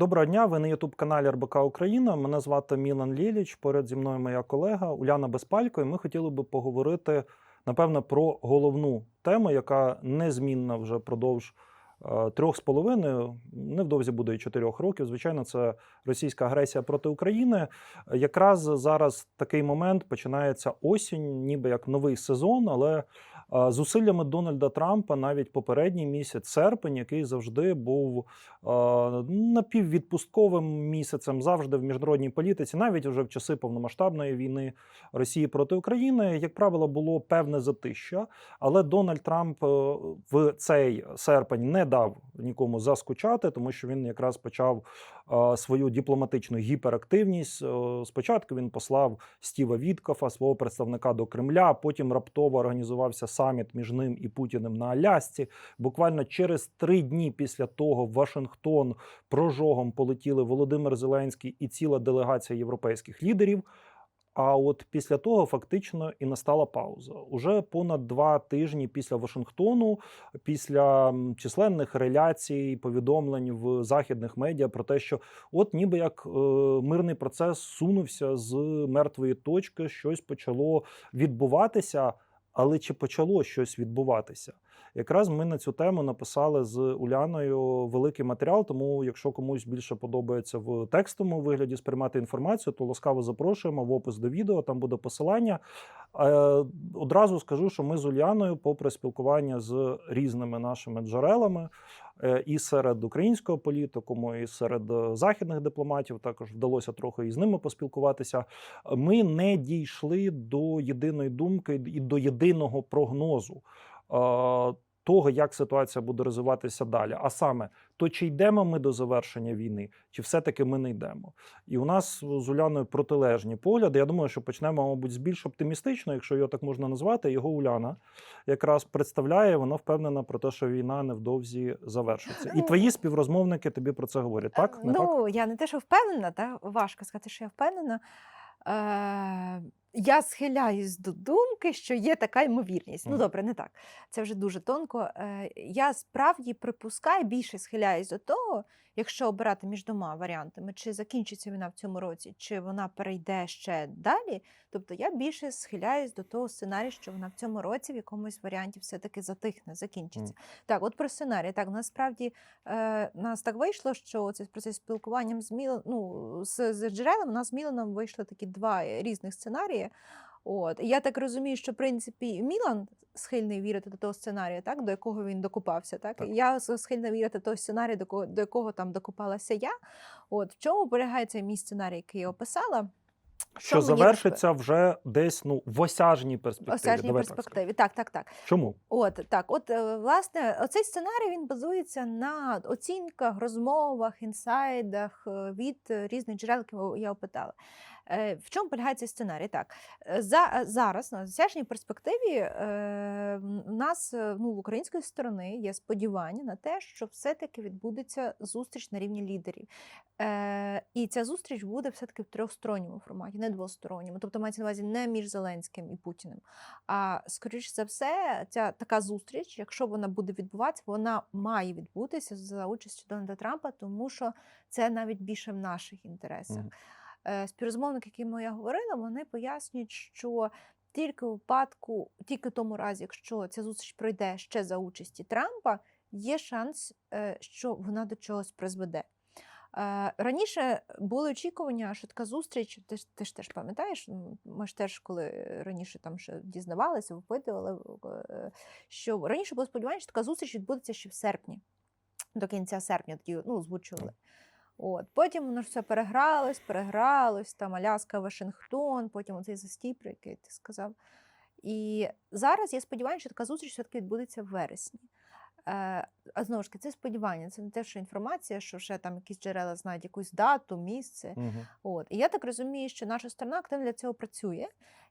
Доброго дня, ви на Ютуб каналі РБК Україна. Мене звати Мілан Ліліч. Поряд зі мною моя колега Уляна Безпалько. І ми хотіли би поговорити, напевно, про головну тему, яка незмінна вже продовж е, трьох з половиною, невдовзі буде і чотирьох років. Звичайно, це російська агресія проти України. Якраз зараз такий момент починається осінь, ніби як новий сезон, але зусиллями Дональда Трампа навіть попередній місяць, серпень, який завжди був напіввідпустковим місяцем, завжди в міжнародній політиці, навіть вже в часи повномасштабної війни Росії проти України, як правило, було певне затища. Але Дональд Трамп е, в цей серпень не дав нікому заскучати, тому що він якраз почав свою дипломатичну гіперактивність. Е, Спочатку він послав Стіва Віткофа, свого представника до Кремля. Потім раптово організувався саміт між ним і Путіним на Алясці. Буквально через три дні після того в Вашингтон прожогом полетіли Володимир Зеленський і ціла делегація європейських лідерів. А от після того фактично і настала пауза. Уже понад два тижні після Вашингтону, після численних реляцій, повідомлень в західних медіа про те, що от ніби як е, мирний процес сунувся з мертвої точки, щось почало відбуватися. Але чи почало щось відбуватися? Якраз ми на цю тему написали з Уляною великий матеріал. Тому, якщо комусь більше подобається в текстовому вигляді сприймати інформацію, то ласкаво запрошуємо в опис до відео. Там буде посилання. Е, Одразу скажу, що ми з Уляною, попри спілкування з різними нашими джерелами, е, і серед українського політикуму, і серед е, західних дипломатів, також вдалося трохи із ними поспілкуватися. Ми не дійшли до єдиної думки і до єдиного прогнозу того, як ситуація буде розвиватися далі. А саме, то чи йдемо ми до завершення війни, чи все-таки ми не йдемо? І у нас з Уляною протилежні погляди. Я думаю, що почнемо, мабуть, з більш оптимістично, якщо його так можна назвати. Його Уляна якраз представляє, вона впевнена про те, що війна невдовзі завершиться. І Ну, твої співрозмовники тобі про це говорять. Так? Не так? ну, я не те, що впевнена, та важко сказати, що я впевнена. Е, я схиляюсь до думки, що є така ймовірність. Ну, добре, не так. Це вже дуже тонко. Е, я справді припускаю, більше схиляюсь до того, якщо обирати між двома варіантами, чи закінчиться війна в цьому році, чи вона перейде ще далі. Тобто я більше схиляюсь до того сценарію, що вона в цьому році в якомусь варіанті все-таки затихне, закінчиться. Так, от про сценарій. Так, насправді е, нас так вийшло, що це про це спілкуванням з Міл... ну, з, з джерелом у нас з Міланом вийшли такі два різних сценарії. От. І я так розумію, що в принципі Мілан схильний вірити до того сценарію, так, до якого він докупався. Так? Так. Я схильна вірити до того сценарію, до, кого, до якого там докупалася я. От. В чому полягає цей мій сценарій, який я описала? Що мені завершиться вже десь ну в осяжній перспективі. Осяжній Давай перспективі. Так, так, так. Чому? От так, от е, власне, оцей сценарій він базується на оцінках, розмовах, інсайдах е, від різних джерел, які я опитала. Е, В чому полягає цей сценарій? Так, е, за, е, зараз на досяжній перспективі у нас ну, в української сторони є сподівання на те, що все-таки відбудеться зустріч на рівні лідерів. І ця зустріч буде все-таки в трьохсторонньому форматі, не двосторонньому. Тобто мається на увазі не між Зеленським і Путіним. А скоріш за все, ця така зустріч, якщо вона буде відбуватися, вона має відбутися за участю Дональда Трампа, тому що це навіть більше в наших інтересах. Е, Співрозмовники, якими я говорила, вони пояснюють, що тільки у випадку, тільки в тому разі, якщо ця зустріч пройде ще за участі Трампа, є шанс, е, що вона до чогось призведе. Е, Раніше були очікування, що така зустріч, ти ж, ти ж теж пам'ятаєш, ми ж теж, коли раніше там ще дізнавалися, випитували, що раніше було сподівання, що така зустріч відбудеться ще в серпні, до кінця серпня, тоді ну, озвучували. От. Потім воно ж все перегралось, перегралось, там Аляска, Вашингтон, потім оцей застій, про який ти сказав. І зараз є сподівання, що така зустріч все-таки відбудеться в вересні. Е, а знову ж таки, це сподівання, це не те, що інформація, що ще там якісь джерела знають якусь дату, місце. Мгм. От. І я так розумію, що наша сторона активно для цього працює.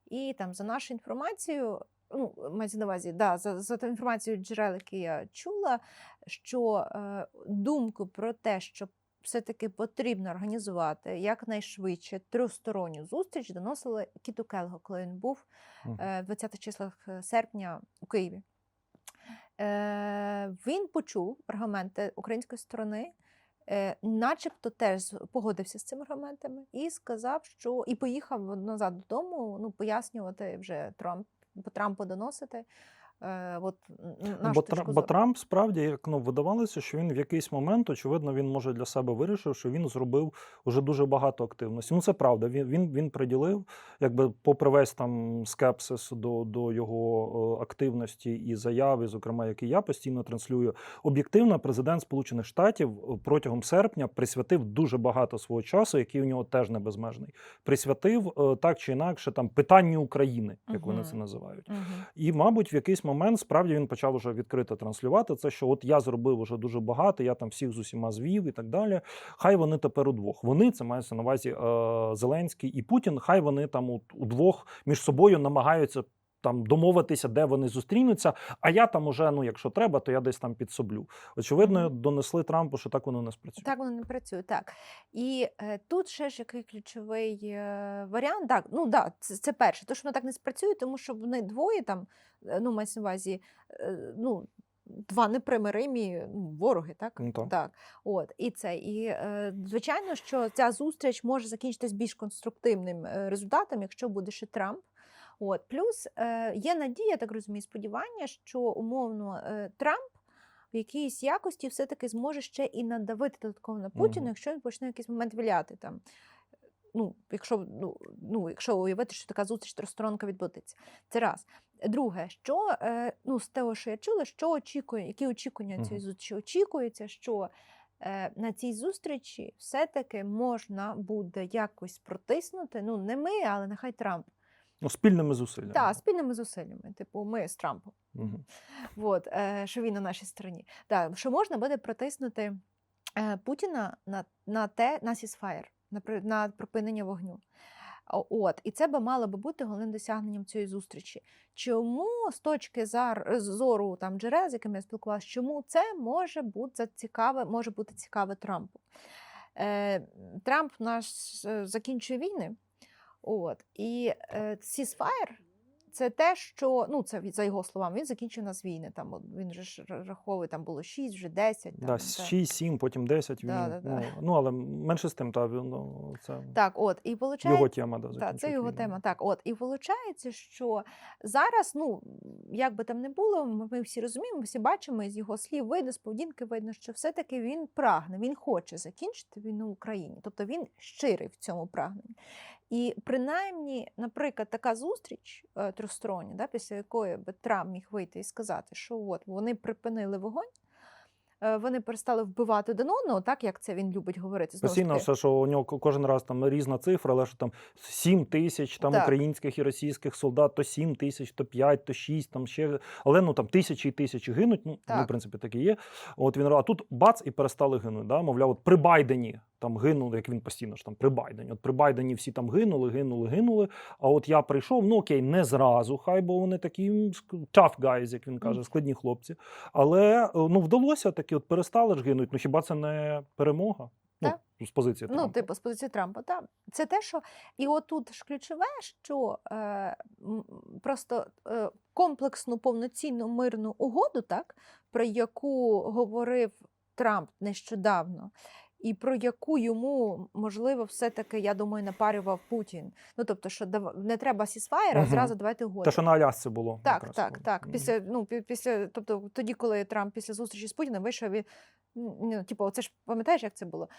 І там за нашу інформацію, ну, мається на увазі, да, за, за ту інформацією джерел, які я чула, що е, думку про те, що все-таки потрібно організувати якнайшвидше трьохсторонню зустріч, доносили Кіту Келго, коли він був е, в 20 числах е, серпня у Києві. Е, Він почув аргументи української сторони начебто теж погодився з цими аргументами і сказав, що і поїхав назад додому, ну пояснювати вже Трамп по Трампу доносити. Е, от бо, точку бо. Трамп справді як ну видавалося, що він в якийсь момент, очевидно, він може для себе вирішив, що він зробив уже дуже багато активності. Ну це правда. Він він, він приділив, якби попри весь там скепсис до, до його е, активності і заяви, зокрема, які я постійно транслюю. Об'єктивно, президент Сполучених Штатів е, протягом серпня присвятив дуже багато свого часу, який у нього теж не безмежний. Присвятив так чи інакше там питанню України, як вони це називають. Мгм. І, мабуть, в якийсь момент справді він почав уже відкрито транслювати це, що от я зробив уже дуже багато, я там всіх з усіма звів і так далі. Хай вони тепер удвох. Вони це мається на увазі е, Зеленський і Путін. Хай вони там удвох між собою намагаються. Там домовитися, де вони зустрінуться. А я там уже, ну якщо треба, то я десь там підсоблю. Очевидно, Мгм. донесли Трампу, що так воно не спрацює. Так воно не працює, так. І е, тут ще ж який ключовий е, варіант. Так, ну да, це, це перше. То, що воно так не спрацює, тому що вони двоє там, е, ну, мається на увазі, е, ну, два непримиримі ну, вороги, так? Ну, так. так. От, і це. І е, звичайно, що ця зустріч може закінчитись більш конструктивним е, результатом, якщо буде ще Трамп. От, плюс е, є надія, так розумію, сподівання, що умовно е, Трамп в якійсь якості все-таки зможе ще і надавити додатково на Путіна, Мгм. якщо він почне в якийсь момент віляти там. Ну, якщо, ну, ну, якщо уявити, що така зустріч тристоронка відбудеться. Це раз. Друге, що е, ну, з того, що я чула, що очікує, які очікування цієї зустрічі? Очікується, що е, на цій зустрічі все-таки можна буде якось протиснути. Ну, не ми, але нехай Трамп. Ну, спільними зусиллями. Так, спільними зусиллями. Типу, ми з Трампом. Мгм. От, е, що він на нашій стороні. Так, що можна буде протиснути е, Путіна на, на те, на сісфаєр, на, на припинення вогню. От, і це би мало би бути головним досягненням цієї зустрічі. Чому з точки зар- зору там джерел, з якими я спілкувалася, чому це може бути цікаве, може бути цікаве Трампу? Е, Трамп наш е, закінчує війни. От, і е, ceasefire це те, що ну це за його словами, він закінчив нас війни. Там він же ж раховує, там було 6, вже 10. Там, Да, та. 6, 7, потім 10. Він, Да, да, да. Ну, ну, але менше з тим, та, ну, це Так, от, і виходить, його тема. Да, Так, це його війну. тема. Так, от і виходить, що зараз, ну як би там не було, ми, всі розуміємо, всі бачимо з його слів, видно, з поведінки видно, що все-таки він прагне, він хоче закінчити війну в Україні. Тобто він щирий в цьому прагненні. І принаймні, наприклад, така зустріч е, тристороння, да, після якої би Трамп міг вийти і сказати, що от вони припинили вогонь. е, Вони перестали вбивати один одного, так як це він любить говорити. Знову Постійно все, що у нього кожен раз там різна цифра, але що там 7 тисяч там Так. українських і російських солдат, то 7 тисяч, то 5, то 6, там ще. Але ну там тисячі і тисячі гинуть. Ну, ну в принципі, так і є. От він а тут бац і перестали гинути. Да? Мовляв, от при Байдені там гинули, як він постійно ж там при Байдені. От при Байдені всі там гинули, гинули, гинули. А от я прийшов, ну окей, не зразу, хай, бо вони такі tough guys, як він каже, складні хлопці. Але е, ну вдалося таки, от перестали ж гинуть. Ну хіба це не перемога? Ну, з позиції Трампа. Ну, типу, з позиції Трампа, так. Це те, що. І отут ж ключове, що е, просто е, комплексну повноцінну мирну угоду, так, про яку говорив Трамп нещодавно, і про яку йому, можливо, все-таки, я думаю, напарював Путін. Ну, тобто, що не треба сісфаєра, Мгм. зразу давайте угоду. Те, що на Алясці було. Так, якраз так, так. Після, ну, після, тобто тоді, коли Трамп після зустрічі з Путіним вийшов, він, ну, типу, це ж пам'ятаєш, як це було?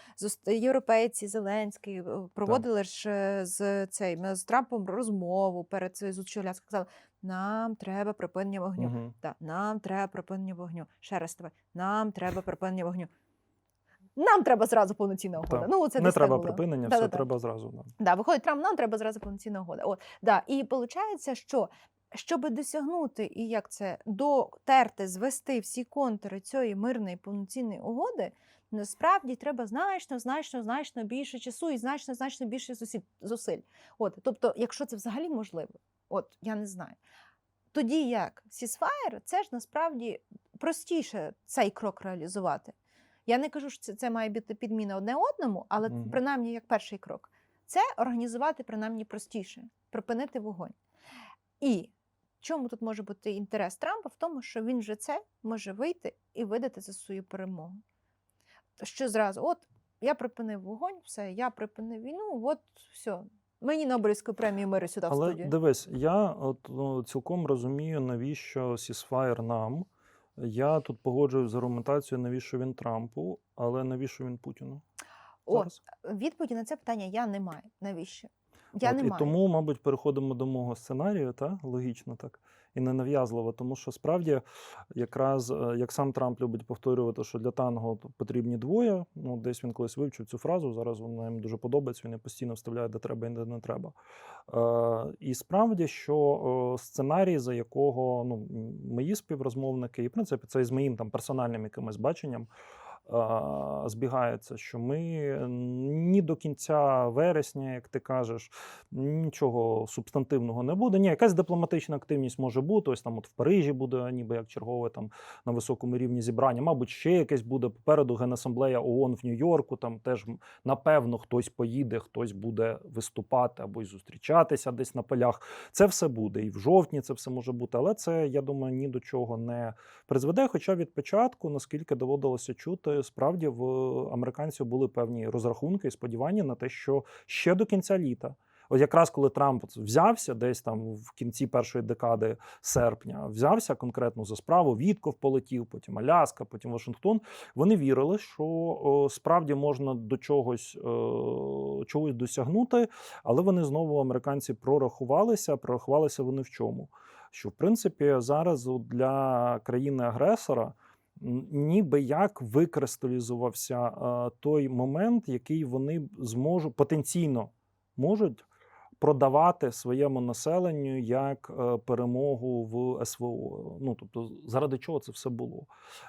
Європейці, Зеленський е, проводили ж е, з цей з Трампом розмову перед цією зустрічю. Сказали, нам треба припинення вогню. Мгм. Так, нам треба припинення вогню. Ще раз тебе, нам треба припинення вогню. Нам треба зразу повноцінна угода. Ну, це Не треба було. припинення, все Да-да-да. треба зразу. Да. Да, виходить, Трамп, нам треба зразу повноцінна угода. От, да. І виходить, що щоб досягнути і як це дотерти, звести всі контури цієї мирної повноцінної угоди, насправді треба значно, значно, значно більше часу і значно, значно більше зусиль. От, тобто, якщо це взагалі можливо, от я не знаю. Тоді як Сісфаєр, це ж насправді простіше цей крок реалізувати. Я не кажу, що це, це має бути підміна одне одному, але Мгм. принаймні як перший крок. Це організувати принаймні простіше, припинити вогонь. І чому тут може бути інтерес Трампа? В тому, що він вже це може вийти і видати за свою перемогу. що зразу, от я припинив вогонь, все, я припинив війну, от все. Мені Нобелівську премію миру сюди в Але студію. дивись, я от, ну, цілком розумію, навіщо сісфаєр нам. Я тут погоджуюсь з аргументацією, навіщо він Трампу, але навіщо він Путіну? О, Зараз? відповіді на це питання я не маю. Навіщо? Я От, не і маю. тому, мабуть, переходимо до мого сценарію, та? логічно так, і ненав'язливо, тому що справді, якраз е, як сам Трамп любить повторювати, що для танго потрібні двоє. Ну, десь він колись вивчив цю фразу. Зараз вона їм дуже подобається. Він її постійно вставляє, де треба і де не треба. Е, і справді, що е, сценарій, за якого ну, мої співрозмовники, і в принципі це і з моїм там персональним якимось баченням. Збігається, що ми ні до кінця вересня, як ти кажеш, нічого субстантивного не буде. Ні, якась дипломатична активність може бути. Ось там, от в Парижі буде, ніби як чергове там на високому рівні зібрання. Мабуть, ще якесь буде попереду Генасамблея ООН в Нью-Йорку. Там теж напевно хтось поїде, хтось буде виступати або й зустрічатися десь на полях. Це все буде. І в жовтні це все може бути. Але це, я думаю, ні до чого не призведе. Хоча від початку, наскільки доводилося чути, справді в американців були певні розрахунки і сподівання на те, що ще до кінця літа. От якраз коли Трамп взявся десь там в кінці першої декади серпня, взявся конкретно за справу, Вітков полетів, потім Аляска, потім Вашингтон. Вони вірили, що о, справді можна до чогось, е, чогось досягнути, але вони знову американці прорахувалися. Прорахувалися вони в чому? Що в принципі зараз для країни-агресора. Ніби як викристалізувався той момент, який вони зможуть потенційно можуть продавати своєму населенню як е, перемогу в СВО. Ну тобто, заради чого це все було?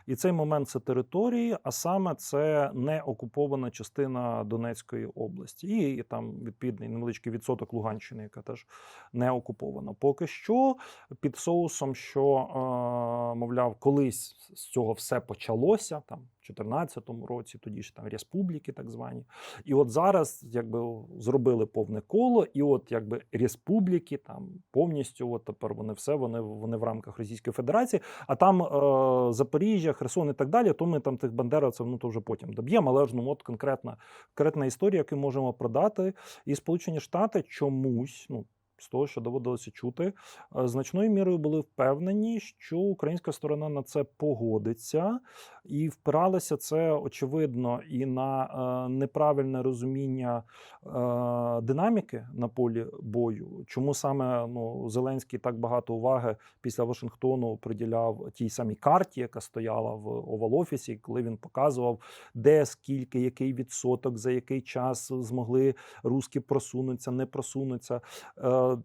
І цей момент це території, а саме це не окупована частина Донецької області, і там відповідний невеличкий відсоток Луганщини, яка теж не окупована. Поки що під соусом, що е, мовляв, колись з цього все почалося там. В 2014 році, тоді ж там республіки, так звані, і от зараз якби зробили повне коло, і от якби республіки там повністю, от тепер вони все вони, вони в рамках Російської Федерації. А там е, Запоріжжя, Херсон і так далі. То ми там тих бандеровців ну то вже потім доб'ємо. Але ж ну от конкретна конкретна історія, яку можемо продати. І Сполучені Штати чомусь, ну. З того, що доводилося чути, е, значною мірою були впевнені, що українська сторона на це погодиться, і впиралося це очевидно і на е, неправильне розуміння е, динаміки на полі бою. Чому саме ну, Зеленський так багато уваги після Вашингтону приділяв тій самій карті, яка стояла в овал офісі, коли він показував, де скільки, який відсоток, за який час змогли руски просунутися, не просунутися,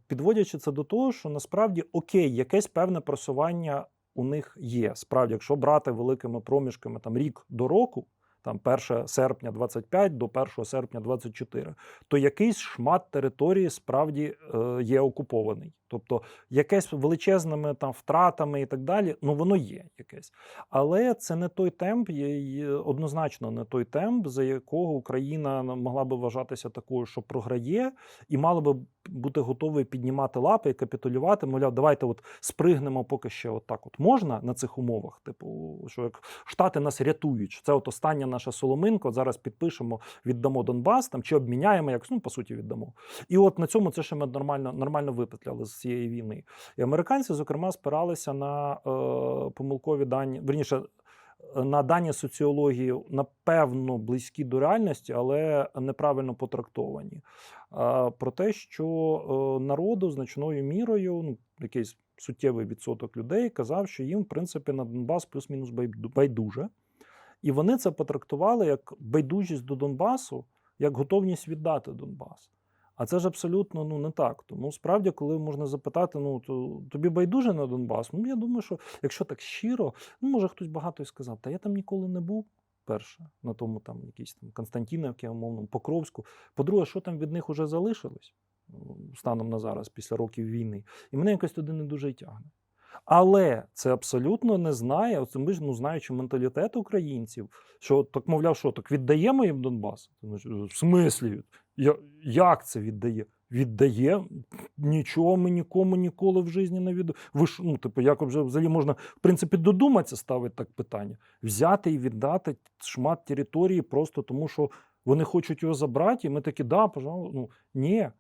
підводячи це до того, що насправді окей, якесь певне просування у них є. Справді, якщо брати великими проміжками там рік до року. Там 1 серпня 25 до 1 серпня 24, то якийсь шмат території справді е, є окупований. Тобто якесь величезними там втратами і так далі, ну воно є якесь. Але це не той темп, є- однозначно не той темп, за якого Україна могла би вважатися такою, що програє, і мала би бути готовою піднімати лапи і капітулювати. Мовляв, давайте от спригнемо поки ще от так от можна на цих умовах. Типу, що як Штати нас рятують. що Це от остання наша соломинка. От зараз підпишемо, віддамо Донбас там чи обміняємо, як ну по суті віддамо. І от на цьому це ще ми нормально нормально випетляли з цієї війни. І американці, зокрема, спиралися на е, помилкові дані, верніше. На дані соціології напевно близькі до реальності, але неправильно потрактовані. Про те, що е, народу значною мірою, ну якийсь суттєвий відсоток людей казав, що їм, в принципі, на Донбас плюс-мінус байду- байдуже. І вони це потрактували як байдужість до Донбасу, як готовність віддати Донбас. А це ж абсолютно ну, не так. Тому справді, коли можна запитати, ну то тобі байдуже на Донбас? Ну я думаю, що якщо так щиро, ну може хтось багато і сказав, та я там ніколи не був. Перше, на тому там якісь там Константинівки, умовно, Покровську. По-друге, що там від них уже залишилось станом на зараз, після років війни, і мене якось туди не дуже й тягне. Але це абсолютно не знає. Оце ми ж ну знаючи менталітет українців, що так мовляв, що так віддаємо їм Донбас? В смислі? Я, як це віддає? Віддає нічого ми нікому ніколи в житті не віддаємо. Ви ж ну, типу, як вже взагалі можна в принципі додуматися ставити так питання, взяти і віддати шмат території просто тому, що вони хочуть його забрати, і ми такі, да, пожалуй, Ну ні.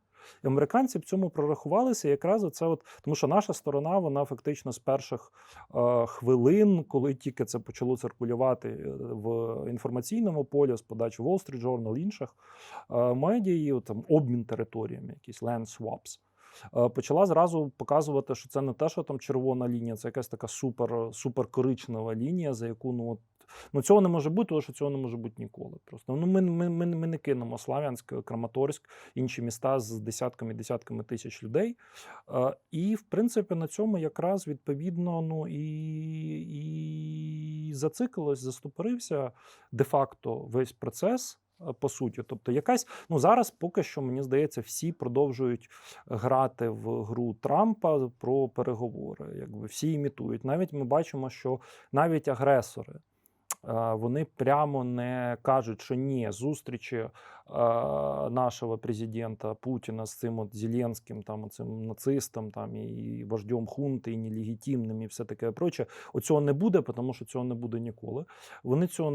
І американці в цьому прорахувалися якраз оце от, тому що наша сторона, вона фактично з перших е, хвилин, коли тільки це почало циркулювати е, в інформаційному полі з подачі Wall Street Journal, інших е, медіа, там обмін територіями, якісь land swaps, е, почала зразу показувати, що це не те, що там червона лінія, це якась така супер, супер коричнева лінія, за яку ну. Ну, цього не може бути, тому що цього не може бути ніколи. Просто ну ми, ми, ми, ми не кинемо Славянськ, Краматорськ, інші міста з десятками десятками тисяч людей. Е, і, в принципі, на цьому якраз відповідно ну і, і зациклилось, застопорився де-факто весь процес. е, По суті, тобто, якась ну зараз поки що мені здається, всі продовжують грати в гру Трампа про переговори. Якби всі імітують. Навіть ми бачимо, що навіть агресори вони прямо не кажуть, що ні, зустрічі е, нашого президента Путіна з цим от Зеленським, там цим нацистом, там і вождем хунти, і нелегітимним, і все таке проче. Оцього не буде, тому що цього не буде ніколи. Вони цього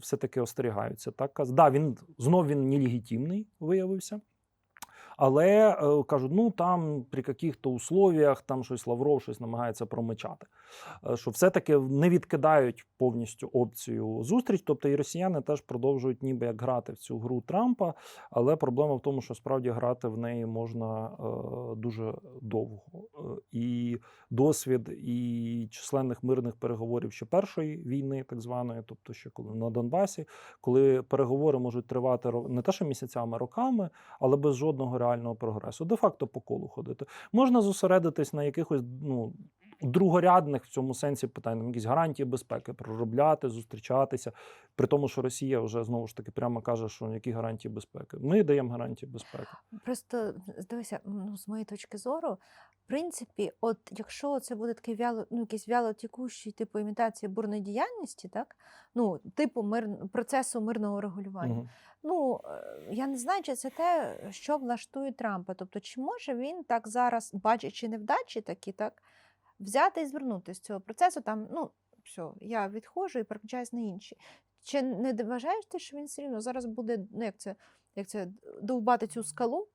все-таки остерігаються. Так каз- да, він знов він нелегітимний виявився. Але е, кажуть, ну там при яких-то условіях там щось Лавров щось намагається промичати. Е, Що все-таки не відкидають повністю опцію зустріч. Тобто і росіяни теж продовжують ніби як грати в цю гру Трампа. Але проблема в тому, що справді грати в неї можна е, дуже довго. І досвід і численних мирних переговорів ще першої війни, так званої, тобто ще коли на Донбасі, коли переговори можуть тривати не те, що місяцями, роками, але без жодного реального прогресу. Де-факто по колу ходити. Можна зосередитись на якихось ну, другорядних в цьому сенсі питань, там якісь гарантії безпеки, проробляти, зустрічатися. При тому, що Росія вже знову ж таки прямо каже, що які гарантії безпеки. Ми даємо гарантії безпеки. Просто дивися, ну, з моєї точки зору, в принципі, от якщо це буде такий вяло, ну, якийсь вялотікущий типу імітація бурної діяльності, так? Ну, типу мир, процесу мирного регулювання. Мгм. Ну, е, я не знаю, чи це те, що влаштує Трампа. Тобто, чи може він так зараз, бачачи невдачі такі, так, взяти і звернути з цього процесу, там, ну, все, я відходжу і переключаюсь на інші. Чи не вважаєш ти, що він все рівно зараз буде, ну, як це, як це, довбати цю скалу?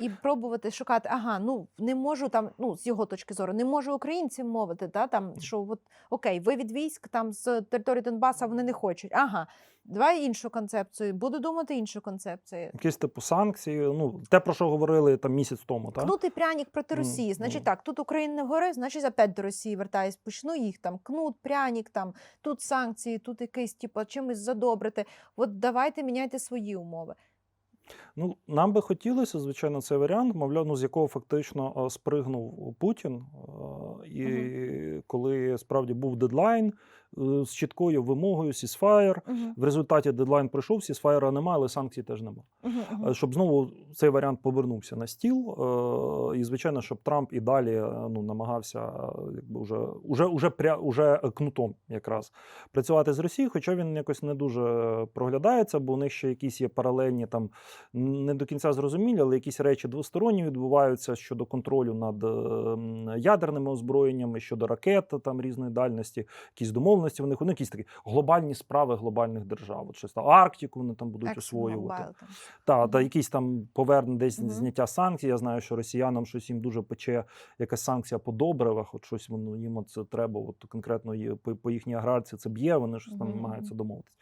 І пробувати шукати, ага, ну не можу там, ну з його точки зору, не можу українцям мовити, та, там, що от окей, ви від військ там з території Донбаса вони не хочуть. Ага, давай іншу концепцію, буду думати іншу концепцію. Якісь типу санкції, ну те, про що говорили там місяць тому, так? Кнутий пряник проти Росії. Значить так, тут Україна не вгори, значить опять до Росії вертаюсь, почну їх там кнут, пряник, там тут санкції, тут якийсь типу, чимось задобрити. От давайте міняйте свої умови. Ну, нам би хотілося, звичайно, цей варіант, мовляв, ну, з якого фактично е, спригнув Путін. е, Коли справді був дедлайн е, з чіткою вимогою сісфаєр. Угу. В результаті дедлайн прийшов, сісфаєра немає, але санкцій теж немає. Угу, Е, Щоб знову цей варіант повернувся на стіл. е, І, звичайно, щоб Трамп і далі ну, намагався якби вже, уже, уже, пря, уже кнутом якраз працювати з Росією, хоча він якось не дуже проглядається, бо у них ще якісь є паралельні там не до кінця зрозумілі, але якісь речі двосторонні відбуваються щодо контролю над е, ядерними озброєннями, щодо ракет там різної дальності, якісь домовленості. В них вони якісь такі глобальні справи глобальних держав. От щось там Арктику вони там будуть освоювати. Та, та якісь там поверне десь Мгм. зняття санкцій. Я знаю, що росіянам щось їм дуже пече якась санкція по добривах. От щось воно їм це треба. От конкретно по, по їхній аграрці це б'є. Вони щось там намагаються домовитися.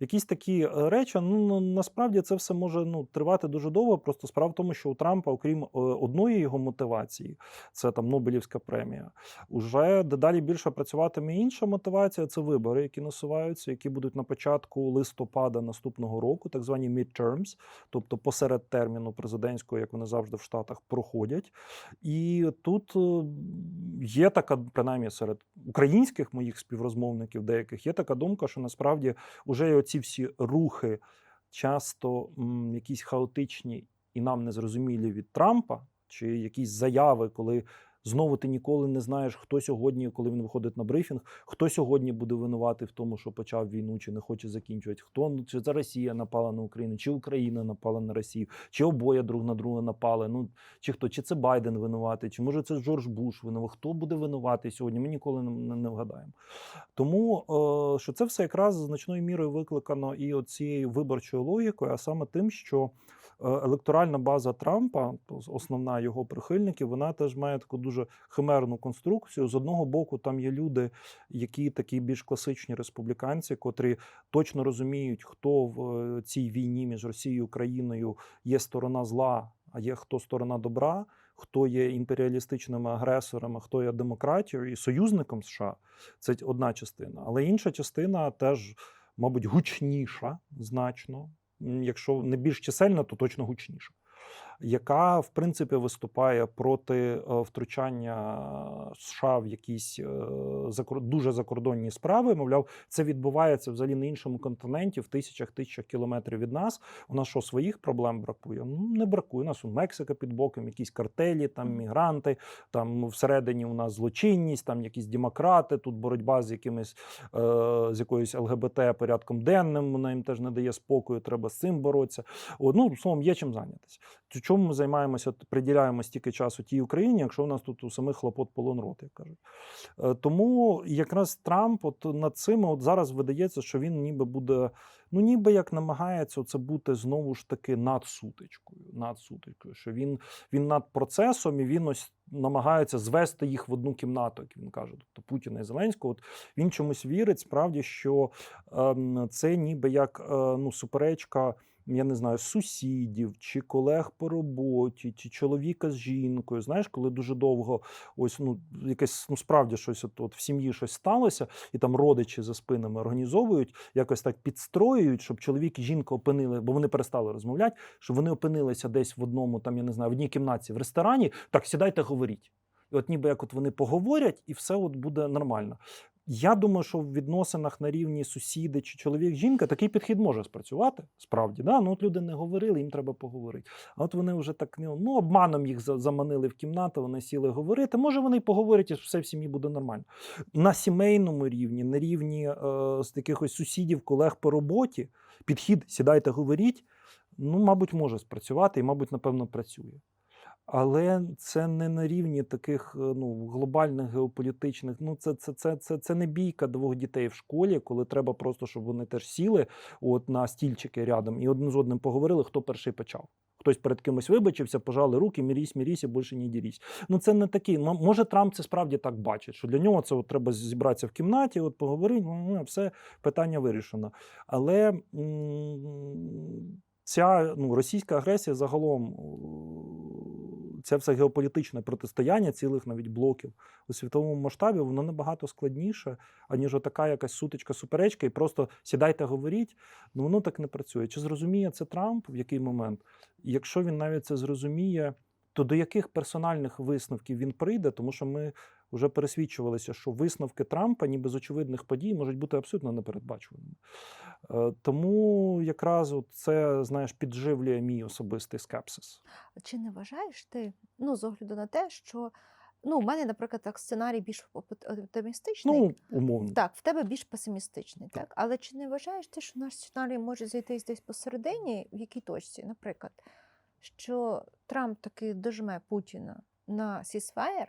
Якісь такі е, речі. Ну ну, насправді це все може ну тривати дуже довго. Просто справа в тому, що у Трампа, окрім е, одної його мотивації, це там Нобелівська премія. Уже дедалі більше працюватиме інша мотивація. Це вибори, які насуваються, які будуть на початку листопада наступного року, так звані midterms, тобто посеред терміну президентського, як вони завжди в Штатах проходять. І тут е, є така, принаймні серед українських моїх співрозмовників, деяких є така думка, що насправді вже оці всі рухи, часто м, якісь хаотичні і нам незрозумілі від Трампа, чи якісь заяви, коли Знову ти ніколи не знаєш, хто сьогодні, коли він виходить на брифінг, хто сьогодні буде винуватий в тому, що почав війну, чи не хоче закінчувати, хто ну, чи це Росія напала на Україну, чи Україна напала на Росію, чи обоє друг на друга напали. Ну чи хто, чи це Байден винуватий, чи може це Джордж Буш винуватий. Хто буде винуватий сьогодні? Ми ніколи не, не, не вгадаємо. Тому е, що це все якраз значною мірою викликано і цією виборчою логікою, а саме тим, що електоральна база Трампа, основна його прихильників, вона теж має таку дуже химерну конструкцію. З одного боку, там є люди, які такі більш класичні республіканці, котрі точно розуміють, хто в е, цій війні між Росією і Україною є сторона зла, а є хто сторона добра. Хто є імперіалістичними агресорами, хто є демократією і союзником США, це одна частина. Але інша частина теж, мабуть, гучніша значно. Якщо не більш чисельна, то точно гучніша. Яка в принципі виступає проти е, втручання США в якісь е, дуже закордонні справи. Мовляв, це відбувається взагалі на іншому континенті, в тисячах тисячах кілометрів від нас. У нас що своїх проблем бракує? Ну не бракує. У нас у Мексика під боком, якісь картелі, там мігранти, там всередині у нас злочинність, там якісь демократи, тут боротьба з якимись е, з якоюсь ЛГБТ порядком денним. Вона їм теж не дає спокою. Треба з цим боротися. От, ну словом, є чим зайнятися. Чому ми займаємося, приділяємо стільки часу тій Україні, якщо у нас тут у самих хлопот полон рот, як кажуть. Е, Тому якраз Трамп от над цим от зараз видається, що він ніби буде, ну ніби як намагається це бути знову ж таки над сутичкою, над сутичкою, що він, він над процесом і він ось намагається звести їх в одну кімнату, як він каже, тобто Путіна і Зеленського. От він чомусь вірить, справді, що ем, це ніби як е, ну, суперечка я не знаю, сусідів чи колег по роботі, чи чоловіка з жінкою. Знаєш, коли дуже довго ось ну якесь ну справді щось от, от в сім'ї щось сталося, і там родичі за спинами організовують, якось так підстроюють, щоб чоловік і жінка опинили, бо вони перестали розмовляти, щоб вони опинилися десь в одному, там я не знаю, в одній кімнаті в ресторані. Так, сідайте, говоріть. І от ніби як от вони поговорять, і все от буде нормально. Я думаю, що в відносинах на рівні сусіди чи чоловік-жінка такий підхід може спрацювати. Справді, да? ну от люди не говорили, їм треба поговорити. А от вони вже так ну, ну, обманом їх заманили в кімнату, вони сіли говорити. Може, вони й поговорять, і все в сім'ї буде нормально. На сімейному рівні, на рівні е, з якихось сусідів, колег по роботі, підхід сідайте, говоріть. Ну, мабуть, може спрацювати і, мабуть, напевно, працює. Але це не на рівні таких е, ну, глобальних геополітичних. Ну, це, це, це, це, це не бійка двох дітей в школі, коли треба просто, щоб вони теж сіли от, на стільчики рядом і один з одним поговорили, хто перший почав. Хтось перед кимось вибачився, пожали руки, мірісь, мірісь і більше не дірісь. Ну це не такий. Може, Трамп це справді так бачить, що для нього це от треба зібратися в кімнаті, от поговорити, ну, все питання вирішено. Але м, ця ну, російська агресія загалом, це все геополітичне протистояння цілих навіть блоків у світовому масштабі, воно набагато складніше, аніж така якась сутичка, суперечка, і просто сідайте, говоріть. Ну воно так не працює. Чи зрозуміє це Трамп в який момент? Якщо він навіть це зрозуміє, то до яких персональних висновків він прийде, тому що ми вже пересвідчувалися, що висновки Трампа, ніби з очевидних подій, можуть бути абсолютно непередбачуваними. Е, Тому якраз от це знаєш підживлює мій особистий скепсис. Чи не вважаєш ти, ну, з огляду на те, що ну, у мене, наприклад, так сценарій більш оп- оптимістичний. Ну, умовно. Так, в тебе більш песимістичний, так? Але чи не вважаєш ти, що наш сценарій може зайти десь посередині, в якій точці, наприклад, що Трамп таки дожме Путіна на сісфаєр,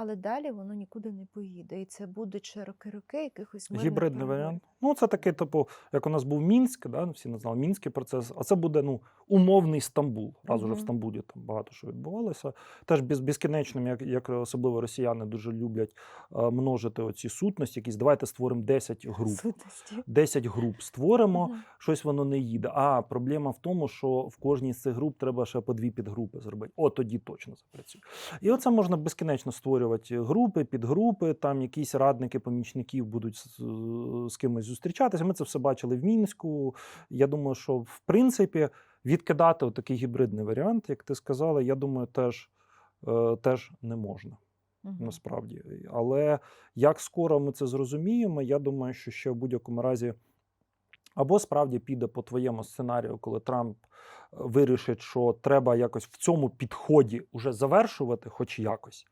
але далі воно нікуди не поїде. І це буде ще роки-роки якихось мирних Гібридний варіант. Ну, це такий, типу, як у нас був Мінськ, да, всі назвали Мінський процес, а це буде ну, умовний Стамбул. Раз уже в Стамбулі там багато що відбувалося. Теж без, безкінечним, як, як особливо росіяни дуже люблять е, множити оці сутності, якісь давайте створимо 10 груп. Сутності. 10 груп створимо, Мгм. щось воно не їде. А проблема в тому, що в кожній з цих груп треба ще по дві підгрупи зробити. О, тоді точно запрацює. І оце можна безкінечно створювати групи, підгрупи, там якісь радники, помічників будуть з, з кимось зустрічатися. Ми це все бачили в Мінську. Я думаю, що в принципі відкидати такий гібридний варіант, як ти сказала, я думаю, теж, е, теж не можна насправді. Але як скоро ми це зрозуміємо, я думаю, що ще в будь-якому разі або справді піде по твоєму сценарію, коли Трамп е, вирішить, що треба якось в цьому підході вже завершувати, хоч якось.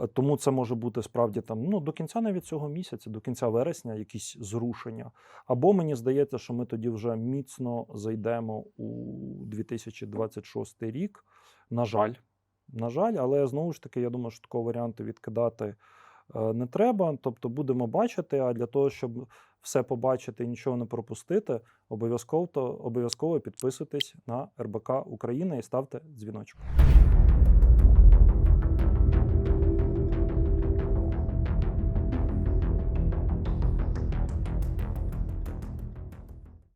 Е, Тому це може бути справді там ну до кінця навіть цього місяця, до кінця вересня, якісь зрушення. Або мені здається, що ми тоді вже міцно зайдемо у 2026 рік. На жаль, на жаль, але знову ж таки, я думаю, що такого варіанту відкидати е, не треба. Тобто будемо бачити. А для того, щоб все побачити і нічого не пропустити, обов'язково обов'язково підписуйтесь на РБК Україна і ставте дзвіночок.